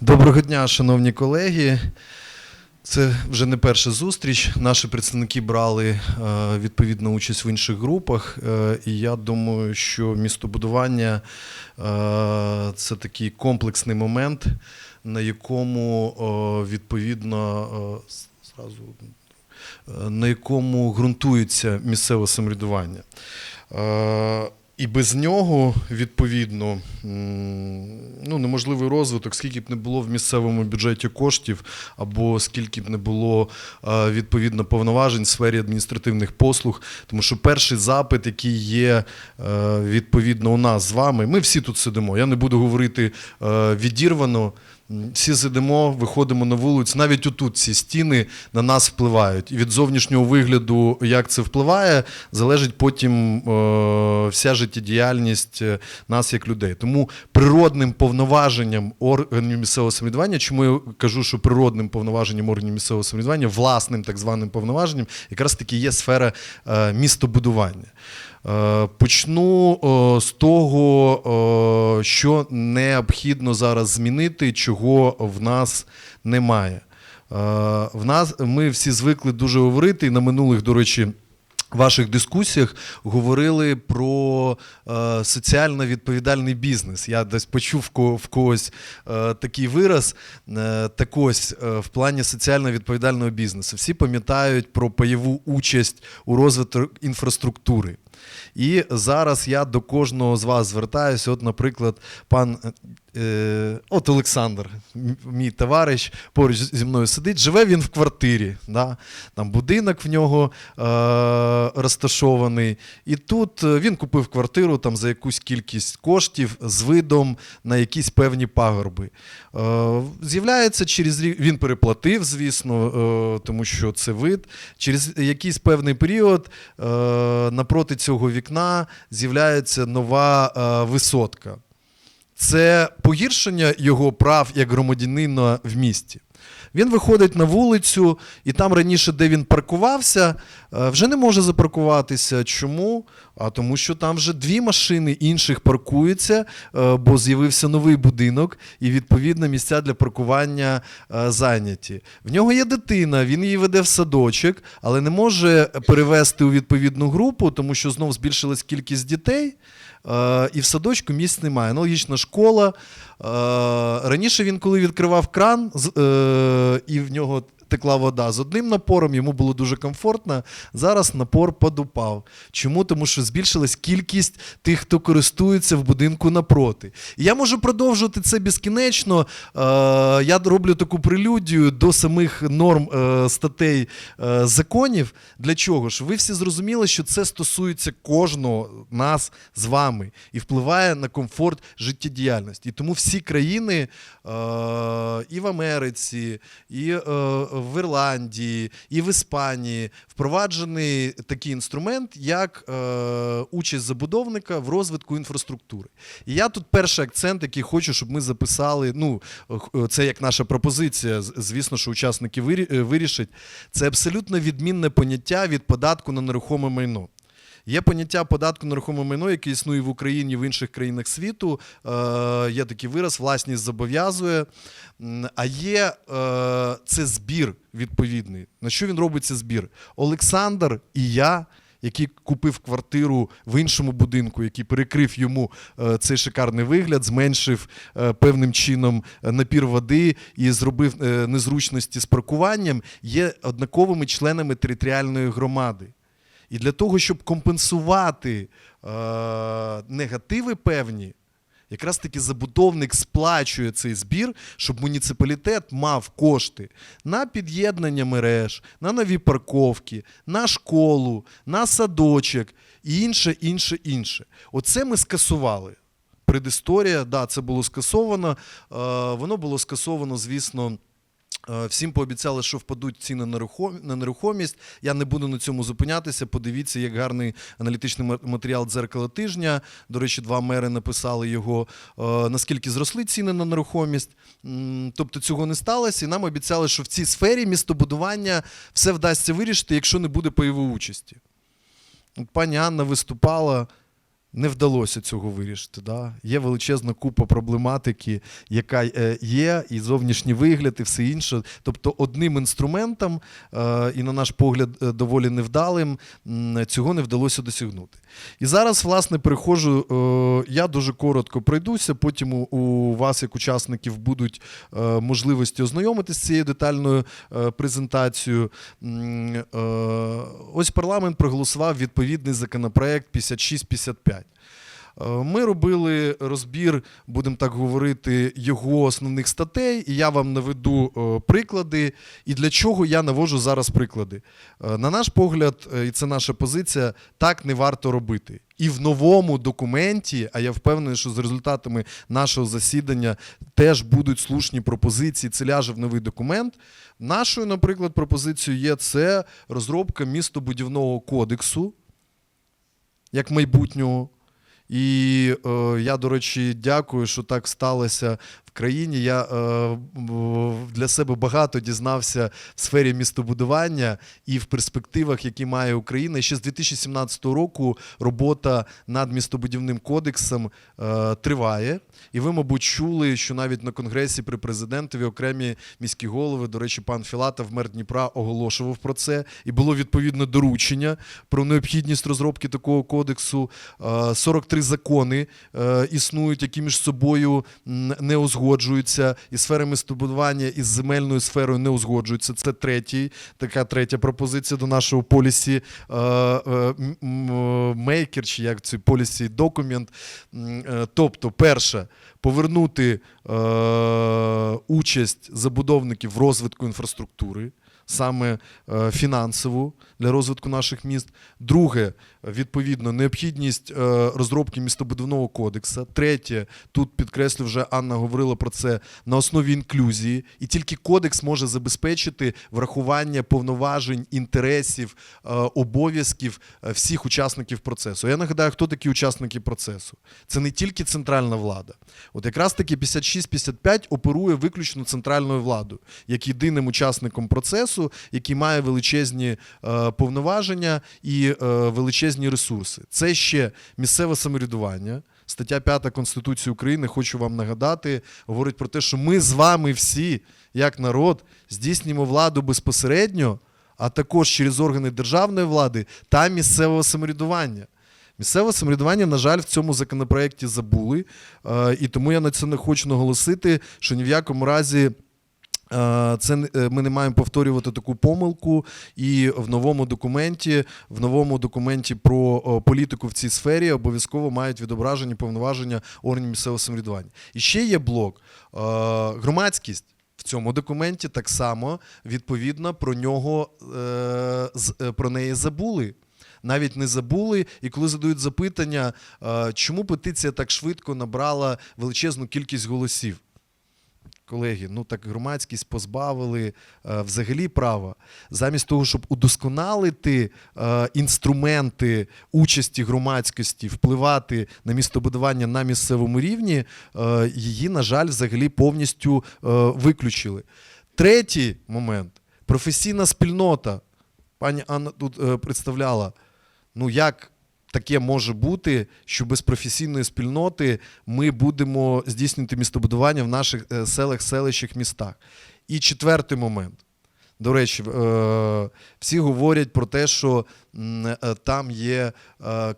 Доброго дня, шановні колеги. Це вже не перша зустріч. Наші представники брали е, відповідну участь в інших групах. Е, і я думаю, що містобудування е, це такий комплексний момент, на якому відповідно на якому ґрунтується місцеве самоврядування. І без нього, відповідно, ну, неможливий розвиток, скільки б не було в місцевому бюджеті коштів, або скільки б не було відповідно повноважень в сфері адміністративних послуг. Тому що перший запит, який є е, відповідно у нас з вами, ми всі тут сидимо. Я не буду говорити е, відірвано. Всі сидимо, виходимо на вулицю. Навіть отут ці стіни на нас впливають. І від зовнішнього вигляду, як це впливає, залежить потім е, вся життєдіяльність е, нас як людей. Тому природним повноваженням органів місцевого самоврядування, чому я кажу, що природним повноваженням органів місцевого самоврядування, власним так званим повноваженням, якраз таки є сфера е, містобудування. Е, Почну е, з того, е, що необхідно зараз змінити, чого в нас немає. В нас ми всі звикли дуже говорити, і на минулих, до речі, ваших дискусіях говорили про е, соціально відповідальний бізнес. Я десь почув в когось е, такий вираз. Е, так ось, е, в плані соціально відповідального бізнесу. Всі пам'ятають про пайову участь у розвитку інфраструктури. І зараз я до кожного з вас звертаюся. От, наприклад, пан е, от Олександр, мій товариш, поруч зі мною сидить, живе він в квартирі. Да? Там будинок в нього е, розташований. І тут е, він купив квартиру там, за якусь кількість коштів з видом на якісь певні пагорби. Е, з'являється через він переплатив, звісно, е, тому що це вид. Через якийсь певний період е, напроти цього вікна з'являється нова е, висотка. Це погіршення його прав як громадянина в місті. Він виходить на вулицю, і там раніше, де він паркувався, е, вже не може запаркуватися. Чому? А тому, що там вже дві машини інших паркуються, е, бо з'явився новий будинок, і відповідно місця для паркування е, зайняті. В нього є дитина, він її веде в садочок, але не може перевести у відповідну групу, тому що знов збільшилась кількість дітей. Е, і в садочку місць немає. Аналогічна школа. Е, раніше він, коли відкривав кран, е, і в нього текла вода з одним напором, йому було дуже комфортно. Зараз напор подупав. Чому? Тому що збільшилась кількість тих, хто користується в будинку напроти. І я можу продовжувати це безкінечно. Е, я роблю таку прелюдію до самих норм е, статей е, законів. Для чого ж? Ви всі зрозуміли, що це стосується кожного нас з вами і впливає на комфорт життєдіяльності. І тому всі країни е, і в Америці, і е, в Ірландії, і в Іспанії впроваджений такий інструмент, як е, участь забудовника в розвитку інфраструктури. І я тут перший акцент, який хочу, щоб ми записали. Ну, е, це як наша пропозиція. Звісно, що учасники е, вирішать. Це абсолютно відмінне поняття від податку на нерухоме майно. Є поняття податку на нерухоме майно, яке існує в Україні в інших країнах світу. Е, є такий вираз, власність зобов'язує. А є е, це збір відповідний. На що він робить цей збір? Олександр і я. Який купив квартиру в іншому будинку, який перекрив йому е, цей шикарний вигляд, зменшив певним чином напір води і зробив незручності з паркуванням, є однаковими членами територіальної громади. І для того, щоб компенсувати е, негативи певні, якраз таки забудовник сплачує цей збір, щоб муніципалітет мав кошти на під'єднання мереж, на нові парковки, на школу, на садочок і інше, інше, інше. Оце ми скасували. Предісторія, да, це було скасовано. Е, воно було скасовано, звісно. Е, Всім пообіцяли, що впадуть ціни на нерухомість. Я не буду на цьому зупинятися. Подивіться, як гарний аналітичний матеріал дзеркала тижня. До речі, два мери написали його. е, Наскільки зросли ціни на нерухомість. Тобто цього не сталося, і нам обіцяли, що в цій сфері містобудування все вдасться вирішити, якщо не буде пайової участі. Пані Анна виступала. Не вдалося цього вирішити. Да? Є величезна купа проблематики, яка е, є, і зовнішній вигляд, і все інше. Тобто, одним інструментом, е, і на наш погляд, е, доволі невдалим, цього не вдалося досягнути. І зараз, власне, переходжу. е, Я дуже коротко пройдуся. Потім у- вас, як учасників, будуть можливості ознайомитися з цією детальною презентацією. Ось парламент проголосував відповідний законопроект 5655. Е, Ми робили розбір, будемо так говорити, його основних статей, і я вам наведу е, приклади. І для чого я навожу зараз приклади? Е, На наш погляд, і це наша позиція, так не варто робити. І в новому документі, а я впевнений, що з результатами нашого засідання теж будуть слушні пропозиції. Це ляже в новий документ. Нашою, наприклад, пропозицією є це розробка містобудівного кодексу як майбутнього. І е, я, до речі, дякую, що так сталося країні. Я е, для себе багато дізнався в сфері містобудування і в перспективах, які має Україна. І ще з 2017 року робота над містобудівним кодексом е, триває. І ви, мабуть, чули, що навіть на конгресі при президентові окремі міські голови, до речі, пан Філатов, мер Дніпра, оголошував про це, і було відповідне доручення про необхідність розробки такого кодексу. Е, 43 закони е, існують, які між собою не узгоджуються, і сфера містобудування із земельною сферою не узгоджуються. Це третій, така третя пропозиція до нашого полісі е, е, мейкер, чи як цей полісі документ. Е, Тобто, перше, повернути участь забудовників в розвитку інфраструктури. Саме е, фінансову для розвитку наших міст. Друге, відповідно, необхідність е, розробки містобудівного кодексу. Третє, тут підкреслю, вже Анна говорила про це на основі інклюзії, і тільки кодекс може забезпечити врахування повноважень, інтересів, е, обов'язків всіх учасників процесу. Я нагадаю, хто такі учасники процесу. Це не тільки центральна влада. От якраз таки 56-55 оперує виключно центральною владою, як єдиним учасником процесу, який має величезні е, повноваження і е, величезні ресурси. Це ще місцеве самоврядування. Стаття 5 Конституції України, хочу вам нагадати, говорить про те, що ми з вами всі, як народ, здійснюємо владу безпосередньо, а також через органи державної влади та місцевого самоврядування. Місцеве самоврядування, на жаль, в цьому законопроекті забули. Е, і тому я на це не хочу наголосити, що ні в якому разі. Е, Це е, ми не маємо повторювати таку помилку, і в новому документі, в новому документі про політику в цій сфері обов'язково мають відображені повноваження органів місцевого самоврядування. І ще є блок е, громадськість. В цьому документі так само відповідно про нього про неї забули. Навіть не забули, і коли задають запитання, чому петиція так швидко набрала величезну кількість голосів. Колеги, ну так громадськість позбавили е, взагалі права. Замість того, щоб удосконалити е, інструменти участі громадськості, впливати на містобудування на місцевому рівні, е, її, на жаль, взагалі повністю е, виключили. Третій момент професійна спільнота. Пані Анна тут е, представляла, ну як таке може бути, що без професійної спільноти ми будемо здійснювати містобудування в наших е, селах, селищах, містах. І четвертий момент. До речі, е, всі говорять про те, що е, там є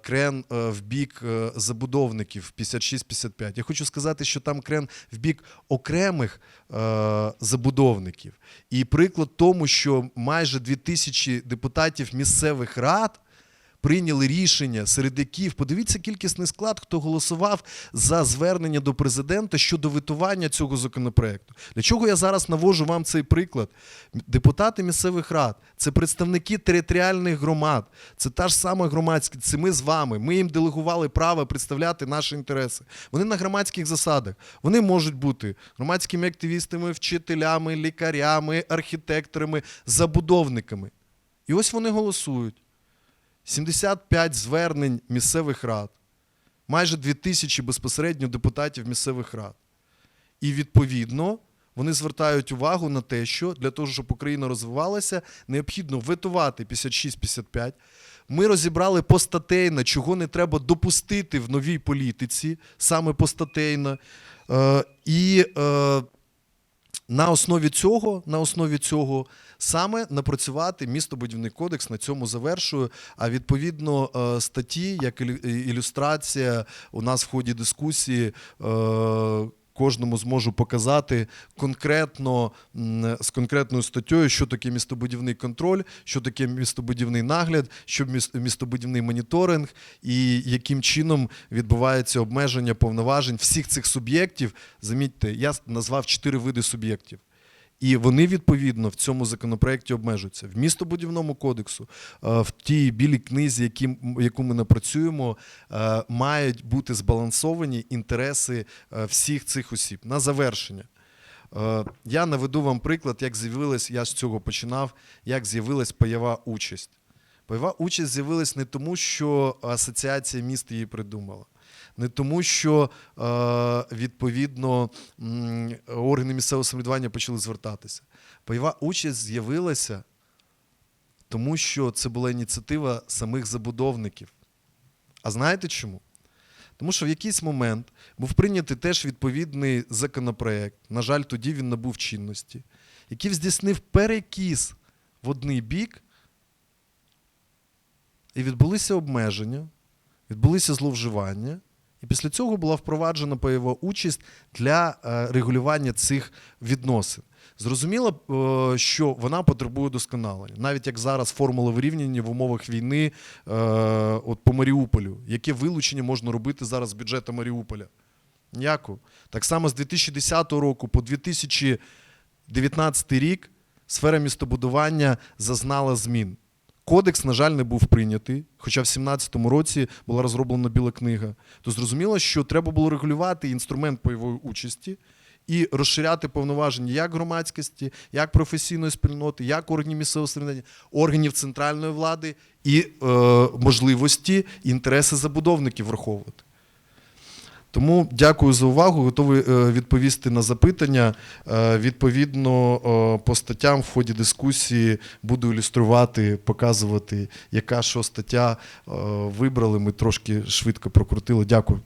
крен в бік забудовників 56-55. Я хочу сказати, що там крен в бік окремих забудовників. І приклад тому, що майже 2000 депутатів місцевих рад прийняли рішення серед яких подивіться кількісний склад, хто голосував за звернення до президента щодо витування цього законопроекту. Для чого я зараз навожу вам цей приклад? Депутати місцевих рад це представники територіальних громад, це та ж сама громадськість, це ми з вами. Ми їм делегували право представляти наші інтереси. Вони на громадських засадах. Вони можуть бути громадськими активістами, вчителями, лікарями, архітекторами, забудовниками. І ось вони голосують. 75 звернень місцевих рад, майже 2000 безпосередньо депутатів місцевих рад. І відповідно вони звертають увагу на те, що для того, щоб Україна розвивалася, необхідно ветувати 56-55, Ми розібрали постатейно, чого не треба допустити в новій політиці, саме постатейно. Е, і е, на основі цього, на основі цього саме напрацювати містобудівний кодекс на цьому завершую. А відповідно е, статті, як ілюстрація, у нас в ході дискусії. Кожному зможу показати конкретно з конкретною статтею, що таке містобудівний контроль, що таке містобудівний нагляд, що містобудівний моніторинг, і яким чином відбувається обмеження повноважень всіх цих суб'єктів. Замітьте, я назвав чотири види суб'єктів. І вони відповідно в цьому законопроекті обмежуються в містобудівному кодексу, е, в тій білій книзі, які, яку ми напрацюємо, е, мають бути збалансовані інтереси е, всіх цих осіб. На завершення. Я наведу вам приклад, як з'явилась, я з цього починав, як з'явилась пайова участь. Пайова участь з'явилась не тому, що асоціація міст її придумала, не тому, що е, відповідно органи місцевого самоврядування почали звертатися. Пайова участь з'явилася, тому що це була ініціатива самих забудовників. А знаєте чому? Тому що в якийсь момент був прийнятий теж відповідний законопроект. На жаль, тоді він набув чинності, який здійснив перекіс в одний бік, і відбулися обмеження, відбулися зловживання. І після цього була впроваджена пайова участь для е, регулювання цих відносин. Зрозуміло, е, що вона потребує досконалення. Навіть як зараз формула вирівняння в умовах війни е, от по Маріуполю. Яке вилучення можна робити зараз з бюджету Маріуполя? Ніякого. Так само з 2010 року по 2019 рік сфера містобудування зазнала змін. Кодекс, на жаль, не був прийнятий, хоча в 2017 році була розроблена біла книга. То зрозуміло, що треба було регулювати інструмент пайової участі і розширяти повноваження як громадськості, як професійної спільноти, як органів місцевого середня, органів центральної влади і е, можливості інтереси забудовників враховувати. Тому дякую за увагу. Готовий е, відповісти на запитання. Е, Відповідно, е, по статтям в ході дискусії буду ілюструвати, показувати, яка що стаття вибрали. Ми трошки швидко прокрутили. Дякую.